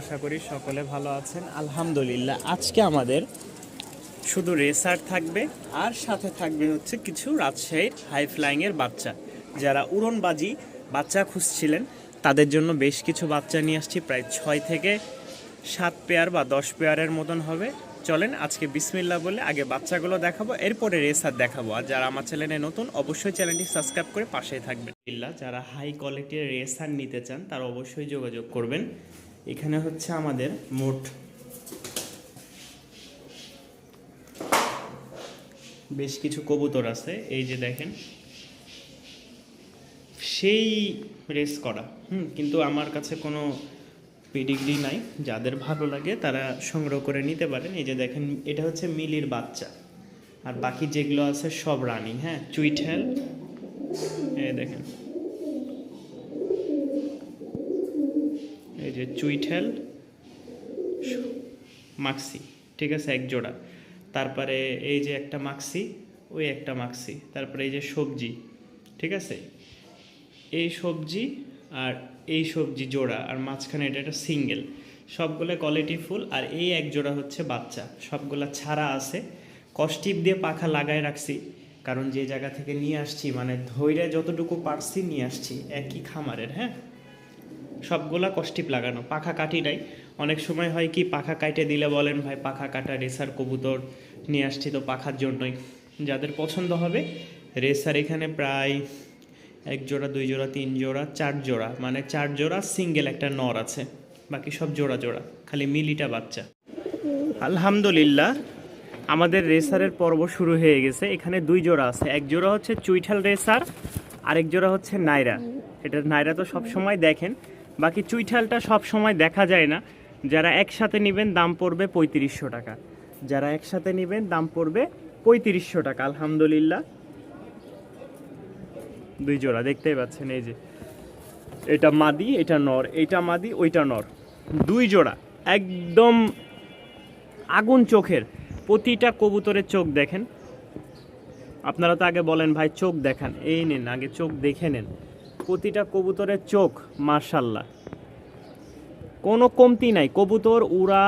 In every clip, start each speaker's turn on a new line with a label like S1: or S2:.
S1: আশা করি সকলে ভালো আছেন। আলহামদুলিল্লাহ, আজকে আমাদের শুধু রেসার থাকবে, আর সাথে থাকবে হচ্ছে কিছু রাজশাহীর হাই ফ্লাইংয়ের বাচ্চা। যারা উড়নবাজি বাচ্চা খুঁজছিলেন, তাদের জন্য বেশ কিছু বাচ্চা নিয়ে আসছি। প্রায় ছয় থেকে সাত পেয়ার বা দশ পেয়ারের মতন হবে। চলেন আজকে বিসমিল্লা বলে আগে বাচ্চাগুলো দেখাবো, এরপরে রেসার দেখাবো। আর যারা আমার চ্যানেলে নতুন, অবশ্যই চ্যানেলটি সাবস্ক্রাইব করে পাশেই থাকবেন। ইল্লা যারা হাই কোয়ালিটির রেসার নিতে চান, তারা অবশ্যই যোগাযোগ করবেন। এখানে হচ্ছে আমাদের মোট বেশ কিছু কবুতর আছে। এই যে দেখেন, সেই রেস করা। হুম, কিন্তু আমার কাছে কোনো পেডিগ্রি নাই, যাদের ভালো লাগে তারা সংগ্রহ করে নিতে পারেন। এই যে দেখেন, এটা হচ্ছে মিলির বাচ্চা। আর বাকি যেগুলো আছে সব রানিং হ্যাঁ? চুইঠেল, এই দেখেন। এই যে চুইঠেল, মাক্সি, ঠিক আছে? এক জোড়া। তারপরে এই যে একটা মাক্সি, ওই একটা মাক্সি। তারপরে এই যে সবজি, ঠিক আছে? এই সবজি আর এই সবজি জোড়া, আর মাঝখানে এটা একটা সিঙ্গেল সবগুলো কোয়ালিটি ফুল আর এই এক জোড়া হচ্ছে বাচ্চা। সবগুলা ছাড়া আছে। কস্টিপ দিয়ে পাখা লাগায় রাখছি, কারণ যে জায়গা থেকে নিয়ে আসছি মানে ধৈর্য যতটুকু পারছি নিয়ে আসছি, একই খামারের হ্যাঁ? সবগুলা কস্টিপ লাগানো, পাখা কাটি নাই। অনেক সময় হয় কি, পাখা কাটে দিলে বলেন, ভাই, পাখা কাটা রেসার কবুতর নিয়ে আসছি তো পাখার জন্যই। যাদের পছন্দ হবে, রেসার এখানে প্রায় এক জোড়া, দুই জোড়া, তিন জোড়া, চার জোড়া মানে চার জোড়া সিঙ্গেল একটা নর আছে। বাকি সব জোড়া জোড়া, খালি মিলিটা বাচ্চা। আলহামদুলিল্লাহ, আমাদের রেসারের পর্ব শুরু হয়ে গেছে। এখানে দুই জোড়া আছে। এক জোড়া হচ্ছে চুইঠাল রেসার, আরেক জোড়া হচ্ছে নাইরা। এটা নাইরা তো সব সময় দেখেন। বাকি চুইঠালটা সব সময় দেখা যায় না। যারা একসাথে নেবেন, দাম পড়বে পঁয়ত্রিশশো টাকা। যারা একসাথে নেবেন, দাম পড়বে পঁয়ত্রিশশো টাকা। আলহামদুলিল্লাহ। দুই জোড়া, দেখতেই পাচ্ছেন এই যে। এটা মাদি, এটা নর, এটা মাদি, ওইটা নর। দুই জোড়া, একদম আগুন চোখের, প্রতিটা কবুতরের চোখ দেখেন। আপনারা তো আগে বলেন, ভাই, চোখ দেখান। এই নেন, আগে চোখ দেখে নেন। প্রতিটা কবুতরের চোখ মার্শাল্লাহ কোনো কমতি নাই। কবুতর, উড়া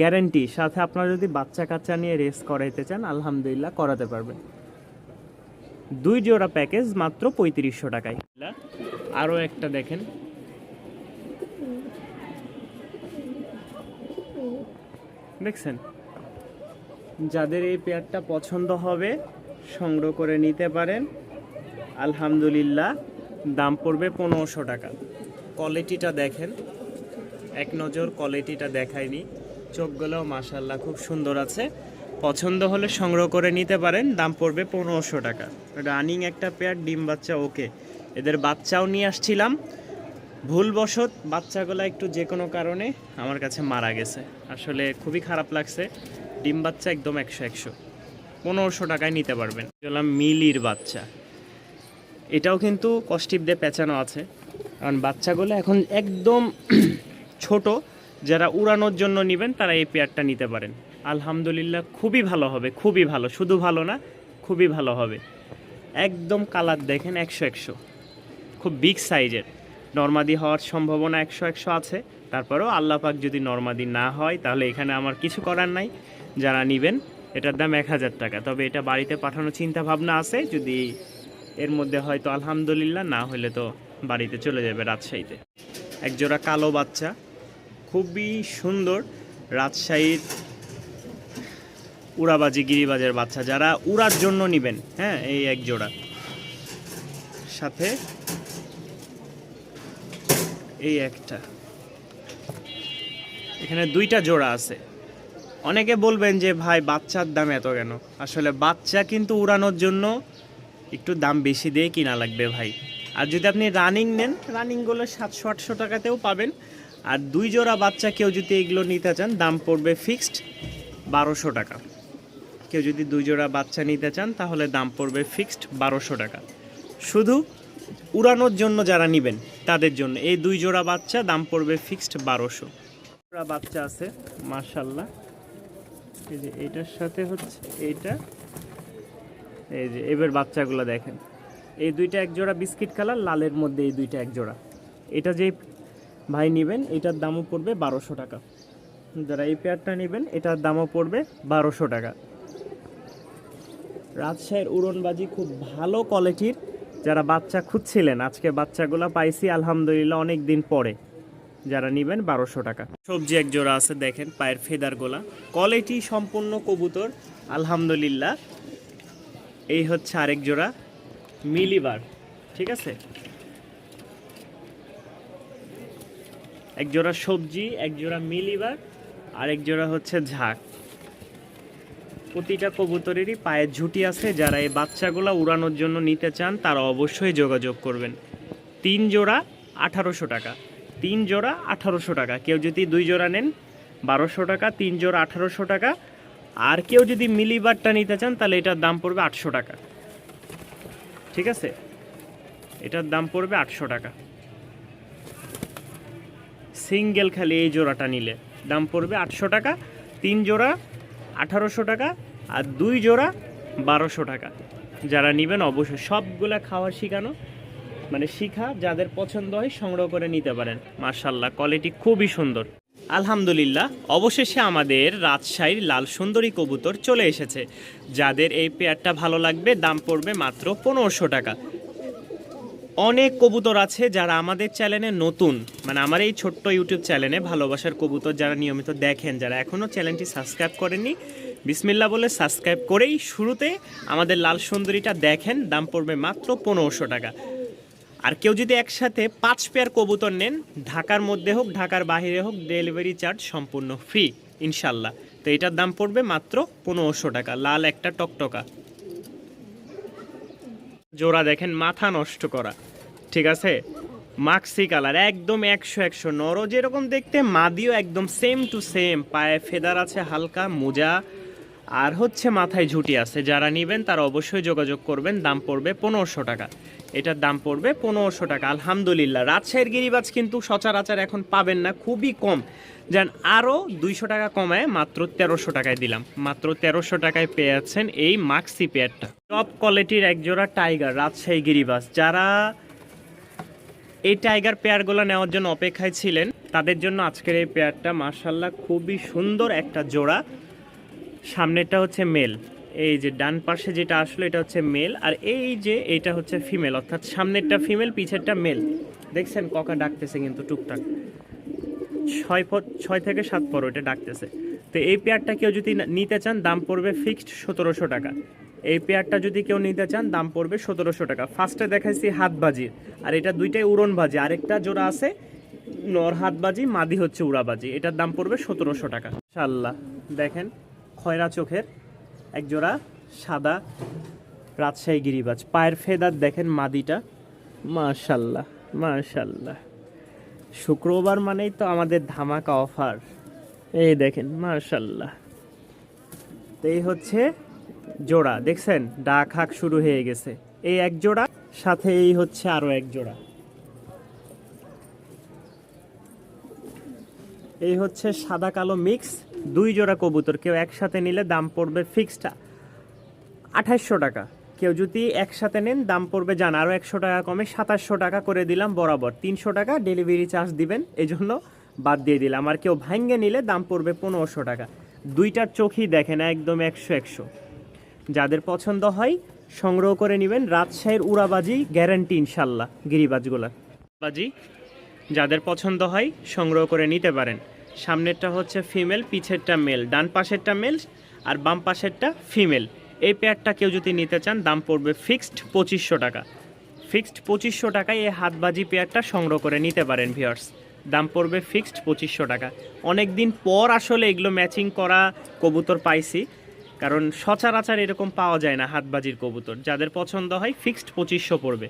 S1: গ্যারেন্টি সাথে আপনারা যদি বাচ্চা কাচ্চা নিয়ে রেস করাইতে চান, আলহামদুলিল্লাহ, করাতে পারবেন। দুই জোড়া প্যাকেজ মাত্র পঁয়ত্রিশশো টাকায়। আরও একটা দেখেন। দেখছেন? যাদের এই পেয়ারটা পছন্দ হবে, সংগ্রহ করে নিতে পারেন। আলহামদুলিল্লাহ, দাম পড়বে পনেরোশো টাকা। কোয়ালিটিটা দেখেন। এক নজর কোয়ালিটিটা দেখায়নি। চোখগুলোও মাসাল্লাহ খুব সুন্দর আছে। পছন্দ হলে সংগ্রহ করে নিতে পারেন, দাম পড়বে পনেরোশো টাকা। রানিং একটা পেয়ার, ডিম বাচ্চা, ওকে। এদের বাচ্চাও নিয়ে আসছিলাম। ভুলবশত বাচ্চাগুলো একটু যে কোনো কারণে আমার কাছে মারা গেছে। আসলে খুবই খারাপ লাগছে। ডিম বাচ্চা একদম একশো একশো। পনেরোশো টাকায় নিতে পারবেন। বললাম মিলির বাচ্চা। এটাও কিন্তু কস্টিপ দিয়ে পেঁচানো আছে। কারণ বাচ্চাগুলো এখন একদম ছোট। যারা উড়ানোর জন্য নেবেন, তারা এই পেয়ারটা নিতে পারেন। আলহামদুলিল্লাহ, খুবই ভালো হবে। খুবই ভালো। শুধু ভালো না, খুবই ভালো হবে। একদম কালার দেখেন একশো একশো। খুব বিগ সাইজের নর্মাদি হওয়ার সম্ভাবনা একশো একশো আছে। তারপরেও আল্লাহ পাক যদি নর্মাদি না হয়, তাহলে এখানে আমার কিছু করার নাই। যারা নেবেন, এটার দাম এক হাজার টাকা। তবে এটা বাড়িতে পাঠানোর চিন্তা ভাবনা আছে। যদি এর মধ্যে হয়তো আলহামদুলিল্লাহ, না হলে তো বাড়িতে চলে যাবে রাজশাহীতে। একজোড়া কালো বাচ্চা। খুবই সুন্দর। রাজশাহীর উড়াবাজি, গিরিবাজের বাচ্চা যারা উড়ার জন্য নেবেন হ্যাঁ এই এক জোড়া। সাথে এই একটা। এখানে দুইটা জোড়া আছে। অনেকে বলবেন যে, ভাই, বাচ্চার দাম এত কেন? আসলে বাচ্চা কিন্তু উড়ানোর জন্য একটু দাম বেশি দিয়ে কিনা লাগবে, ভাই। আর যদি আপনি রানিং নেন, রানিংগুলো সাতশো, আটশো টাকাতেও পাবেন। আর দুই জোড়া বাচ্চা কেউ যদি এগুলো নিতে চান, দাম পড়বে ফিক্সড বারোশো টাকা। কেউ যদি দুই জোড়া বাচ্চা নিতে চান, তাহলে দাম পড়বে ফিক্সড বারোশো টাকা। শুধু উড়ানোর জন্য যারা নেবেন, তাদের জন্য। এই দুই জোড়া বাচ্চা দাম পড়বে ফিক্সড বারোশো। জোড়া বাচ্চা আছে মার্শাল্লাহ এই যে এইটার সাথে হচ্ছে, এইটা। এই যে, এবার বাচ্চাগুলো দেখেন। এই দুইটা এক জোড়া বিস্কিট কালার, লালের মধ্যে এই দুইটা এক জোড়া এটা যে ভাই নেবেন, এটার দামও পড়বে বারোশো টাকা। যারা এই পেয়ারটা নেবেন, এটার দামও পড়বে বারোশো টাকা। রাজশাহীর উড়নবাজি খুব ভালো কোয়ালিটির যারা বাচ্চা খুঁজছিলেন। আজকে বাচ্চাগুলো পাইছি আলহামদুলিল্লাহ অনেক দিন পরে। যারা নেবেন বারোশো টাকা। সবজি এক জোড়া আছে, দেখেন, পায়ের ফেদারগুলা কোয়ালিটি সম্পূর্ণ কবুতর, আলহামদুলিল্লাহ। এই হচ্ছে আরেক জোড়া, মিলিবার, ঠিক আছে? এক জোড়া সবজি, এক জোড়া মিলিবার আর এক জোড়া হচ্ছে ঝাঁক। প্রতিটা কবুতরেরই পায়ের ঝুঁটি আছে। যারা এই বাচ্চাগুলো উড়ানোর জন্য নিতে চান, তারা অবশ্যই যোগাযোগ করবেন। তিন জোড়া আঠারোশো টাকা। তিন জোড়া আঠারোশো টাকা। কেউ যদি দুই জোড়া নেন, বারোশো টাকা, তিন জোড়া আঠারোশো টাকা। আর কেউ যদি মিলিবারটা নিতে চান, তাহলে এটার দাম পড়বে আটশো টাকা। ঠিক আছে? এটার দাম পড়বে আটশো টাকা। সিঙ্গেল খালি এই জোড়াটা নিলে দাম পড়বে আটশো টাকা। তিন জোড়া আঠারোশো টাকা আর দুই জোড়া বারোশো টাকা। যারা নেবেন অবশ্যই সবগুলা খাওয়া শিখানো মানে শিখা, যাদের পছন্দ হয় সংগ্রহ করে নিতে পারেন। মার্শাল্লাহ কোয়ালিটি খুবই সুন্দর। আলহামদুলিল্লাহ, অবশেষে আমাদের রাজশাহীর লাল সুন্দরী কবুতর চলে এসেছে। যাদের এই পেয়ারটা ভালো লাগবে, দাম পড়বে মাত্র পনেরোশো টাকা। অনেক কবুতর আছে যারা আমাদের চ্যানেলে নতুন মানে আমার এই ছোট্ট ইউটিউব চ্যানেলে ভালোবাসার কবুতর যারা নিয়মিত দেখেন, যারা এখনও চ্যানেলটি সাবস্ক্রাইব করেননি বিসমিল্লা বলে সাবস্ক্রাইব করেই শুরুতে আমাদের লাল সুন্দরীটা দেখেন, দাম পড়বে মাত্র পনেরোশো টাকা। আর কেউ যদি একসাথে পাঁচ পেয়ার কবুতর নেন, ঢাকার মধ্যে হোক, ঢাকার বাহিরে হোক ডেলিভারি চার্জ সম্পূর্ণ ফ্রি ইনশাল্লাহ। তো এটার দাম পড়বে মাত্র পনেরোশো টাকা, লাল একটা টকটকা। জোড়া দেখেন, মাথা নষ্ট করা। ঠিক আছে? মাক্সি কালার, একদম একশো একশো নর, যেরকম দেখতে মাদিও একদম সেম টু সেম পায়ে ফেদার আছে হালকা, মোজা আর হচ্ছে মাথায় ঝুটি আছে। যারা নেবেন তারা অবশ্যই যোগাযোগ করবেন। দাম পড়বে পনেরোশো টাকা। এটার দাম পড়বে পনেরোশো টাকা। আলহামদুলিল্লাহ। রাজশাহীর গিরিবাজ কিন্তু সচরাচর এখন পাবেন না, খুবই কম। যান, আরও দুইশো টাকা কমায় মাত্র তেরোশো টাকায় দিলাম। মাত্র তেরোশো টাকায় পেয়ে যাচ্ছেন এই মাক্সি পেয়ারটা। টপ কোয়ালিটির একজোড়া টাইগার, রাজশাহী গিরিবাজ। যারা এই টাইগার পেয়ারগুলো নেওয়ার জন্য অপেক্ষায় ছিলেন, তাদের জন্য আজকের এই পেয়ারটা মার্শাল্লাহ খুবই সুন্দর একটা জোড়া। সামনেরটা হচ্ছে মেল এই যে ডান পাশে যেটা আসলো, এটা হচ্ছে মেল আর এই যে এটা হচ্ছে ফিমেল অর্থাৎ সামনেরটা ফিমেল পিছেরটা মেল দেখছেন, ককা ডাকতেছে কিন্তু টুকটাক। ছয় ছয় থেকে সাত পর ওটা ডাকতেছে। তো এই পেয়ারটা কেউ যদি নিতে চান, দাম পড়বে ফিক্সড সতেরোশো টাকা। এই পেয়ারটা যদি কেউ নিতে চান, দাম পড়বে সতেরোশো টাকা। ফার্স্টে দেখাইছি হাতবাজির আর এটা দুইটাই উড়নবাজি আরেকটা জোড়া আছে, নর হাতবাজি মাদি হচ্ছে উড়াবাজি এটার দাম পড়বে সতেরোশো টাকা। ইনশাল্লাহ দেখেন। খয়রা চোখের এক জোড়া সাদা রাজশাহী গিরিবাজ। পায়ের ফেদার দেখেন মাদিটা। মাশাল্লাহ মাশাল্লাহ। শুক্রবার মানেই তো আমাদের ধামাকা অফার। এই দেখেন মার্শাল্লাহ তো এই হচ্ছে জোড়া, দেখছেন? ডাক হাক শুরু হয়ে গেছে। এই এক জোড়া, সাথে এই হচ্ছে আরও এক জোড়া। এই হচ্ছে সাদা কালো মিক্স দুই জোড়া কবুতর, কেউ একসাথে নিলে দাম পড়বে ফিক্সড আঠাশশো টাকা। কেউ যদি একসাথে নেন, দাম পড়বে জান আরও একশো টাকা কমে সাতাশশো টাকা করে দিলাম বরাবর। তিনশো টাকা ডেলিভারি চার্জ দিবেন এই জন্য বাদ দিয়ে দিলাম। আর কেউ ভাঙ্গে নিলে দাম পড়বে পনেরোশো টাকা। দুইটার চোখই দেখে না একদম একশো একশো। যাদের পছন্দ হয়, সংগ্রহ করে নেবেন রাজশাহীর উড়াবাজি গ্যারান্টি ইনশাল্লাহ, গিরিবাজগুলার। বাজি যাদের পছন্দ হয়, সংগ্রহ করে নিতে পারেন। সামনেরটা হচ্ছে ফিমেল, পিছেরটা মেল। ডান পাশেরটা মেল আর বাম পাশেরটা ফিমেল। এই পেয়ারটা কেউ যদি নিতে চান, দাম পড়বে ফিক্সড পঁচিশশো টাকা। ফিক্সড পঁচিশশো টাকায় এই হাতবাজি পেয়ারটা সংগ্রহ করে নিতে পারেন ভিওর্স দাম পড়বে ফিক্সড পঁচিশশো টাকা। অনেক দিন পর আসলে এগুলো ম্যাচিং করা কবুতর পাইছি, কারণ সচরাচর এরকম পাওয়া যায় না হাতবাজির কবুতর। যাদের পছন্দ হয়, ফিক্সড পঁচিশশো পড়বে।